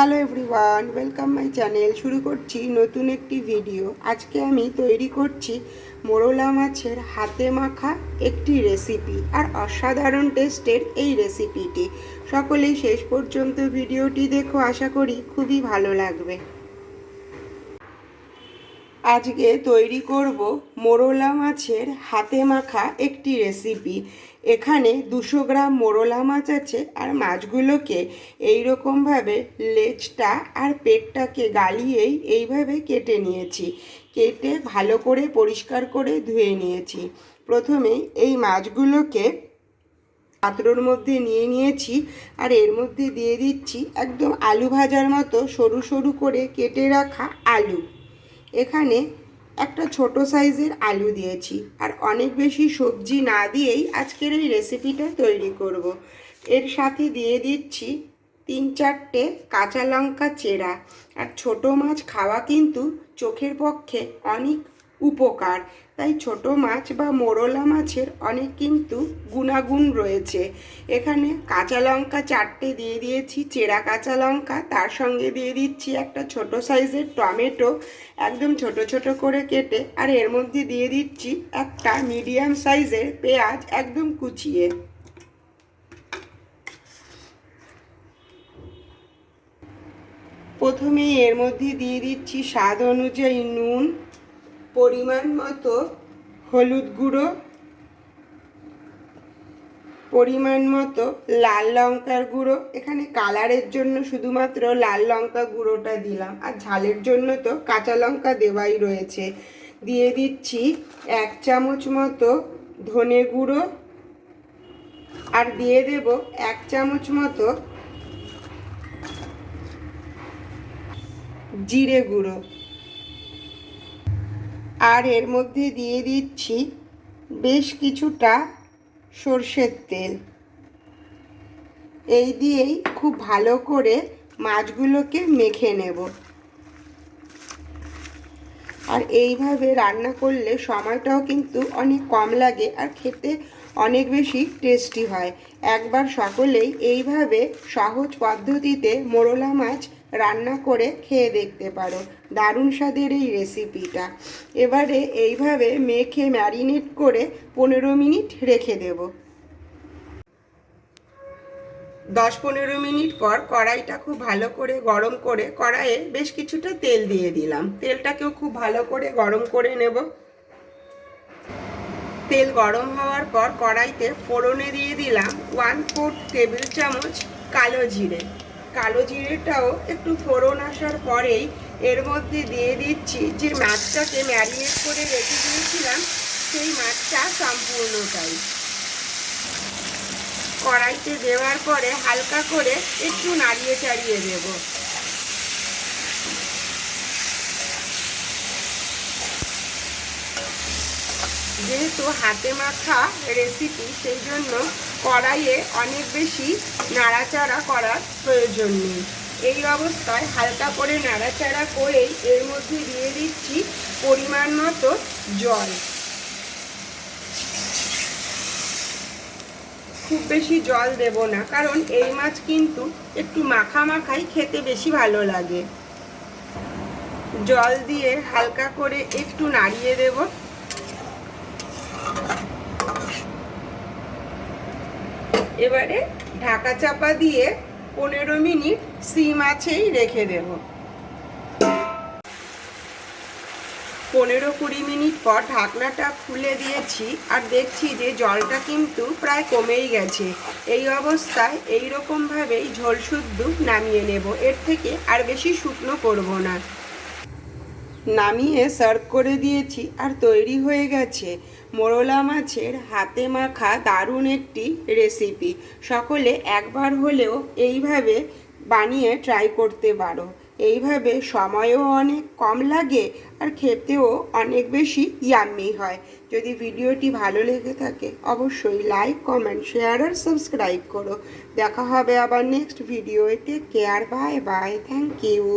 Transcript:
Hello everyone, welcome my channel. শুরু করছি নতুন একটি ভিডিও। আজকে আমি তৈরি করছি মোরলা মাছের হাতে মাখা একটি রেসিপি আর অসাধারণ টেস্টের এই রেসিপিটি। সকলেই শেষ পর্যন্ত ভিডিওটি দেখো, আশা করি খুবই ভালো লাগবে। আজকে তৈরি করব মোরলা মাছের হাতে মাখা একটি রেসিপি এখানে দুশো গ্রাম মোরলা মাছ আছে আর মাছগুলোকে এই রকমভাবে লেজটা আর পেটটাকে গালিয়েই এইভাবে কেটে নিয়েছি। কেটে ভালো করে পরিষ্কার করে ধুয়ে নিয়েছি। প্রথমে এই মাছগুলোকে পাত্রর মধ্যে নিয়ে নিয়েছি আর এর মধ্যে দিয়ে দিচ্ছি একদম আলু ভাজার মতো সরু সরু করে কেটে রাখা আলু। এখানে একটা ছোট সাইজের আলু দিয়েছি আর অনেক বেশি সবজি না দিয়েই আজকের এই রেসিপিটা তৈরি করব। এর সাথে দিয়ে দিচ্ছি তিন চারটে কাঁচা লঙ্কা চেরা আর ছোট মাছ খাওয়া কিন্তু চোখের পক্ষে অনেক উপকার। তাই ছোট মাছ বা মোরলা মাছের অনেক কিন্তু গুণাগুণ রয়েছে। এখানে কাঁচা লঙ্কা চারটে দিয়ে দিয়েছি, চেরা কাঁচা লঙ্কা, তার সঙ্গে দিয়ে দিচ্ছি একটা ছোট সাইজের টমেটো, একদম ছোট ছোট করে কেটে, আর এর মধ্যে দিয়ে দিচ্ছি একটা মিডিয়াম সাইজের পেঁয়াজ একদম কুচিয়ে। প্রথমে এর মধ্যে দিয়ে দিচ্ছি স্বাদ অনুযায়ী নুন পরিমাণ মতো হলুদ গুঁড়ো, পরিমাণ মতো লাল লঙ্কার গুঁড়ো। এখানে কালারের জন্য শুধুমাত্র লাল লঙ্কা গুঁড়োটা দিলাম। আর ঝালের জন্য তো কাঁচা লঙ্কা দেওয়াই রয়েছে। দিয়ে দিচ্ছি এক চামচ মতো ধনে গুঁড়ো। আর দিয়ে দেব এক চামচ মতো জিরে গুঁড়ো। আর এর মধ্যে দিয়ে দিচ্ছি বেশ কিছুটা সর্ষের তেল। এই দিয়েই খুব ভালো করে মাছগুলোকে মেখে নেব। আর এইভাবে রান্না করলে সময়টাও কিন্তু অনেক কম লাগে আর খেতে অনেক বেশি টেস্টি হয়। একবার সকলেই এইভাবে সহজ পদ্ধতিতে মোরলা মাছ রান্না করে খেয়ে দেখতে পারো। দারুণ স্বাদের এই রেসিপিটা এবারে এইভাবে মেখে ম্যারিনেট করে পনেরো মিনিট রেখে দেব। দশ পনেরো মিনিট পর কড়াইটা খুব ভালো করে গরম করে কড়াইয়ে বেশ কিছুটা তেল দিয়ে দিলাম। তেলটাকেও খুব ভালো করে গরম করে নেব। তেল গরম হওয়ার পর কড়াইতে ফোড়নে দিয়ে দিলাম ওয়ান ফোর্থ টেবিল চামচ কালো জিরে। কালো জিরেটাও একটু ফোড়ন আসার পরেই এর মধ্যে দিয়ে দিচ্ছি। যে মাছটাকে ম্যারিনেট করে রেখে দিয়েছিলাম, সেই মাছটা সম্পূর্ণটাই। কড়াইতে দেওয়ার পরে হালকা করে একটু নাড়িয়ে চাড়িয়ে দেব। যেহেতু হাতে মাখা রেসিপি সেই জন্য কড়াইয়ে অনেক বেশি নাড়াচাড়া করার প্রয়োজন নেই। এই অবস্থায় হালকা করে নাড়াচাড়া করেই এর মধ্যে দিয়ে দিচ্ছি পরিমাণ মতো জল। খুব বেশি জল দেব না, কারণ এই মাছ কিন্তু একটু মাখা মাখাই খেতে বেশি ভালো লাগে। জল দিয়ে হালকা করে একটু নাড়িয়ে দেবো। এবারে ঢাকা চাপা দিয়ে পনেরো মিনিট সিম আছেই রেখে দেব। পনেরো কুড়ি মিনিট পর ঢাকনাটা খুলে দিয়েছি আর দেখছি যে জলটা কিন্তু প্রায় কমেই গেছে। এই অবস্থায় এই রকমভাবেই ঝোল শুদ্ধ নামিয়ে নেব। এর থেকে আর বেশি শুকনো করব না। নামিয়ে সার্ভ করে দিয়েছি আর তৈরি হয়ে গেছে। মোরলা মাছের হাতে মাখা দারুণ একটি রেসিপি সকলে একবার হলেও এইভাবে বানিয়ে ট্রাই করতে পারো। এইভাবে সময়ও অনেক কম লাগে আর খেতেও অনেক বেশি ইয়াম্মি হয়। যদি ভিডিওটি ভালো লেগে থাকে, অবশ্যই লাইক কমেন্ট শেয়ার আর সাবস্ক্রাইব করো। দেখা হবে আবার নেক্সট ভিডিওতে care bye bye thank you